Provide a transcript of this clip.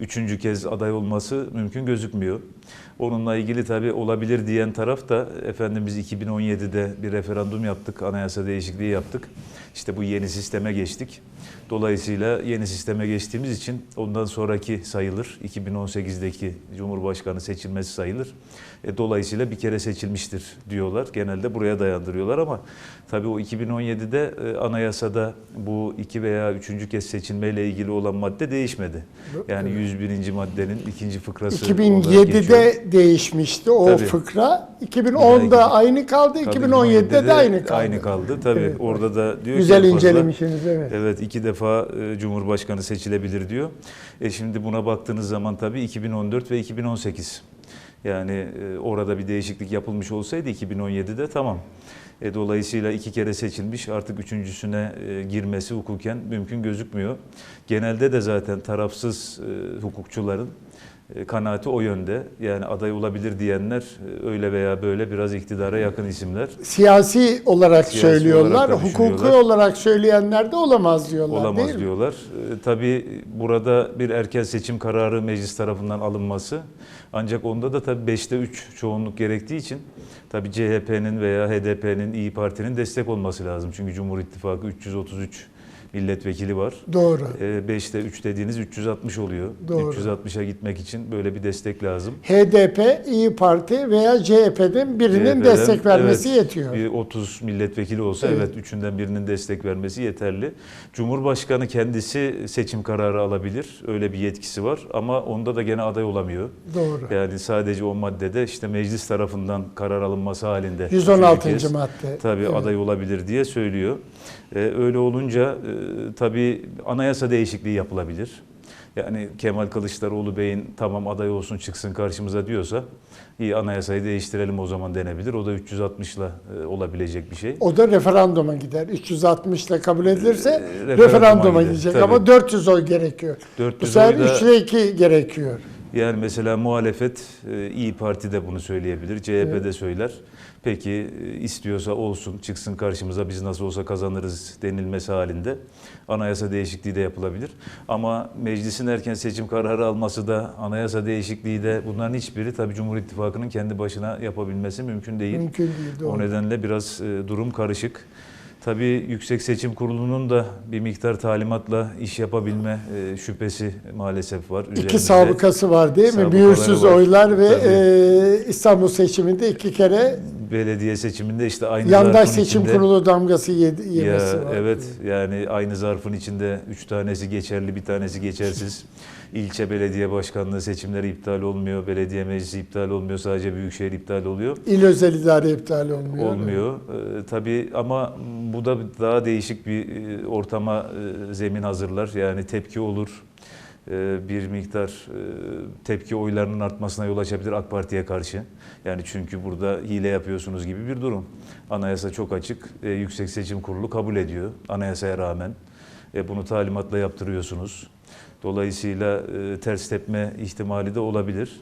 üçüncü kez aday olması mümkün gözükmüyor. Onunla ilgili tabii olabilir diyen taraf da efendim biz 2017'de bir referandum yaptık, anayasa değişikliği yaptık. İşte bu yeni sisteme geçtik. Dolayısıyla yeni sisteme geçtiğimiz için ondan sonraki sayılır. 2018'deki Cumhurbaşkanı seçilmesi sayılır. E, dolayısıyla bir kere seçilmiştir diyorlar. Genelde buraya dayandırıyorlar ama tabii o 2017'de e, anayasada bu iki veya üçüncü kez seçilmeyle ilgili olan madde değişmedi. Yani 101. maddenin ikinci fıkrası olarak geçiyor. 2007'de değişmişti o Tabii. fıkra. 2010'da aynı kaldı, Tabii 2017'de de aynı kaldı. Aynı kaldı. Tabii Evet. orada da diyor Güzel ki incelemişsiniz evet. Evet iki defa e, Cumhurbaşkanı seçilebilir diyor. E şimdi buna baktığınız zaman tabii 2014 ve 2018. Yani e, orada bir değişiklik yapılmış olsaydı 2017'de tamam. E, dolayısıyla iki kere seçilmiş artık üçüncüsüne e, girmesi hukuken mümkün gözükmüyor. Genelde de zaten tarafsız e, hukukçuların kanaati o yönde. Yani aday olabilir diyenler e, öyle veya böyle biraz iktidara yakın isimler. Siyasi olarak Siyasi söylüyorlar, olarak hukuki olarak söyleyenler de olamaz diyorlar değil Olamaz mi? diyorlar. Ee, tabii burada bir erken seçim kararı meclis tarafından alınması ancak onda da tabii 5'te 3 çoğunluk gerektiği için tabii CHP'nin veya HDP'nin, İyi Parti'nin destek olması lazım. Çünkü Cumhur İttifakı 333 milletvekili var. Doğru. 5'te 3 dediğiniz 360 oluyor. Doğru. 360'a gitmek için böyle bir destek lazım. HDP, İyi Parti veya CHP'den birinin CHP'den, destek vermesi evet, yetiyor. Bir 30 milletvekili olsa Evet. evet. üçünden birinin destek vermesi yeterli. Cumhurbaşkanı kendisi seçim kararı alabilir. Öyle bir yetkisi var ama onda da gene aday olamıyor. Doğru. Yani sadece o maddede işte meclis tarafından karar alınması halinde. 116. üçüncü kez madde. Tabii Evet. aday olabilir diye söylüyor. Ee, öyle olunca e, tabii anayasa değişikliği yapılabilir. Yani Kemal Kılıçdaroğlu Bey'in tamam aday olsun çıksın karşımıza diyorsa iyi anayasayı değiştirelim o zaman denebilir. O da 360'la e, olabilecek bir şey. O da referanduma gider. 360 ile kabul edilirse Ee, referanduma, referanduma gider, gidecek tabii. ama 400 oy gerekiyor. Bu 400 sefer oy da- 3'te 2 gerekiyor. Yani mesela muhalefet e, İyi Parti de bunu söyleyebilir, CHP de söyler. Peki e, istiyorsa olsun, çıksın karşımıza biz nasıl olsa kazanırız denilmesi halinde anayasa değişikliği de yapılabilir. Ama meclisin erken seçim kararı alması da anayasa değişikliği de bunların hiçbiri tabii Cumhur İttifakı'nın kendi başına yapabilmesi mümkün değil. Mümkün değil. Doğru. O nedenle biraz e, durum karışık. Tabii Yüksek Seçim Kurulu'nun da bir miktar talimatla iş yapabilme e, şüphesi maalesef var. İki üzerimizde. sabıkası var değil mi? Mühürsüz oylar ve e, İstanbul seçiminde iki kere belediye seçiminde işte aynı yandaş zarfın seçim içinde, kurulu damgası yedi, ya, yemesi var. evet yani aynı zarfın içinde üç tanesi geçerli bir tanesi geçersiz. İlçe belediye başkanlığı seçimleri iptal olmuyor. Belediye meclisi iptal olmuyor. Sadece büyükşehir iptal oluyor. İl özel idare iptal olmuyor. Olmuyor. Ee, tabii ama bu da daha değişik bir e, ortama e, zemin hazırlar. Yani tepki olur. Ee, bir miktar e, tepki oylarının artmasına yol açabilir AK Parti'ye karşı. Yani çünkü burada hile yapıyorsunuz gibi bir durum. Anayasa çok açık. E, Yüksek Seçim Kurulu kabul ediyor anayasaya rağmen. E, bunu talimatla yaptırıyorsunuz. Dolayısıyla e, ters tepme ihtimali de olabilir.